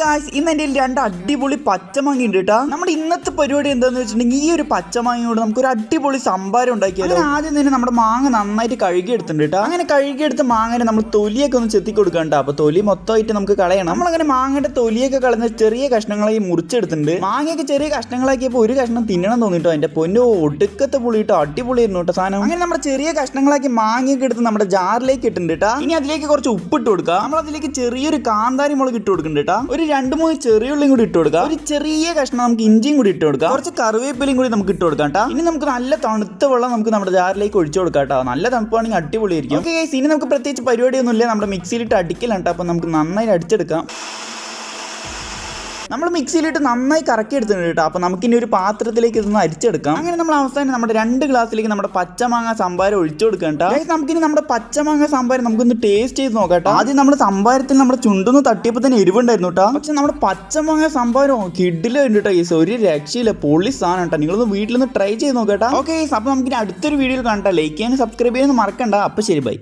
Guys ഇന്ന് എന്റെ രണ്ട് അടിപൊളി പച്ചമാങ്ങ ഉണ്ട് കേട്ടോ നമ്മുടെ ഇന്നത്തെ പരിപാടി എന്താന്ന് വെച്ചിട്ടുണ്ടെങ്കിൽ ഈ ഒരു പച്ചമാങ്ങയോട് നമുക്ക് ഒരു അടിപൊളി സംഭാരം ഉണ്ടാക്കിയാലോ? ആദ്യം തന്നെ നമ്മുടെ മാങ്ങ നന്നായിട്ട് കഴുകിയെടുത്തിട്ടുണ്ട് കേട്ടോ അങ്ങനെ കഴുകിയെടുത്ത് മാങ്ങനെ നമ്മൾ തൊലിയൊക്കെ ഒന്ന് ചെത്തി കൊടുക്കണ്ട. അപ്പൊ തൊലി മൊത്തമായിട്ട് നമുക്ക് കളയണം. നമ്മളങ്ങനെ മാങ്ങയുടെ തൊലിയൊക്കെ കളഞ്ഞ ചെറിയ കഷ്ണങ്ങളായി മുറിച്ചെടുത്തിട്ടുണ്ട്. മാങ്ങയൊക്കെ ചെറിയ കഷ്ണങ്ങളാക്കിയപ്പോൾ ഒരു കഷ്ണം തിന്നണം തോന്നിട്ടോ എന്റെ പൊന്നോ ഒടുക്കത്തെ പുളി അടിപൊളി അടിപൊളിയായിരുന്നു കേട്ടോ സാധനം. അങ്ങനെ നമ്മുടെ ചെറിയ കഷ്ണങ്ങളാക്കി മാങ്ങയൊക്കെ എടുത്ത് നമ്മുടെ ജാറിലേക്ക് ഇട്ടിട്ടുണ്ട് കേട്ടോ ഇനി അതിലേക്ക് കുറച്ച് ഉപ്പിട്ട് കൊടുക്കുക നമ്മൾ അതിലേക്ക് ചെറിയൊരു കാന്താരി മുളക് ഇട്ട് കൊടുക്കുന്നുണ്ട് കേട്ടോ ഒരു രണ്ട് മൂന്ന് ചെറിയ ഉള്ളിയും കൂടി ഇട്ട് കൊടുക്കാം. ഒരു ചെറിയ കഷ്ണം നമുക്ക് ഇഞ്ചിയും കൂടി ഇട്ട് കൊടുക്കാം. കുറച്ച് കറിവേപ്പിലയും കൂടി നമുക്ക് ഇട്ട് കൊടുക്കാം കേട്ടോ ഇനി നമുക്ക് നല്ല തണുത്ത വെള്ളം നമുക്ക് നമ്മുടെ ജാറിലേക്ക് ഒഴിച്ചു കൊടുക്കാം കേട്ടോ നല്ല തണുപ്പാണെങ്കിൽ അടിപൊളിയായിരിക്കും. ഓക്കെ ഇനി നമുക്ക് പ്രത്യേകിച്ച് പരിപാടിയൊന്നുമില്ല. നമ്മുടെ മിക്സിയിലിട്ട് അടിക്കലാണ് കേട്ടോ അപ്പം നമുക്ക് നന്നായി അടിച്ചെടുക്കാം. നമ്മൾ മിക്സിയിലിട്ട് നന്നായി കറക്കി എടുത്തിട്ടുണ്ട് കേട്ടോ. അപ്പോൾ നമുക്കിനി ഒരു പാത്രത്തിലേക്ക് ഇതൊന്ന് അരിച്ചെടുക്കാം. അങ്ങനെ നമ്മൾ അവസാനം നമ്മുടെ രണ്ട് ഗ്ലാസ്സിലേക്ക് നമ്മുടെ പച്ചമാങ്ങ സംഭാരം ഒഴിച്ചു കൊടുക്കാം കേട്ടോ. നമുക്കിനി നമ്മുടെ പച്ചമാങ്ങ സംഭാരം നമുക്കൊന്ന് ടേസ്റ്റ് ചെയ്ത് നോക്കാം കേട്ടോ. ആദ്യം നമ്മുടെ സംഭാരത്തിൽ നമ്മുടെ ചുണ്ടൊന്ന് തട്ടിയപ്പോൾ തന്നെ എരിവുണ്ടായിരുന്നു കേട്ടോ. പക്ഷെ നമ്മുടെ പച്ചമാങ്ങ സംഭാരം കിഡിലുണ്ട് കേട്ടോ ഗൈസ് ഒരു രക്ഷയില്ല. പൊള്ളി സാധനം കേട്ടോ. നിങ്ങളൊന്ന് വീട്ടിലൊന്ന് ട്രൈ ചെയ്ത് നോക്കാം കേട്ടോ. ഓക്കെ അപ്പോൾ നമുക്കിനി അടുത്തൊരു വീഡിയോയിൽ കാണട്ടെ ലൈക്ക് ചെയ്യാനും സബ്സ്ക്രൈബ് ചെയ്യാനും മറക്കണ്ട. അപ്പോൾ ശരി ബൈ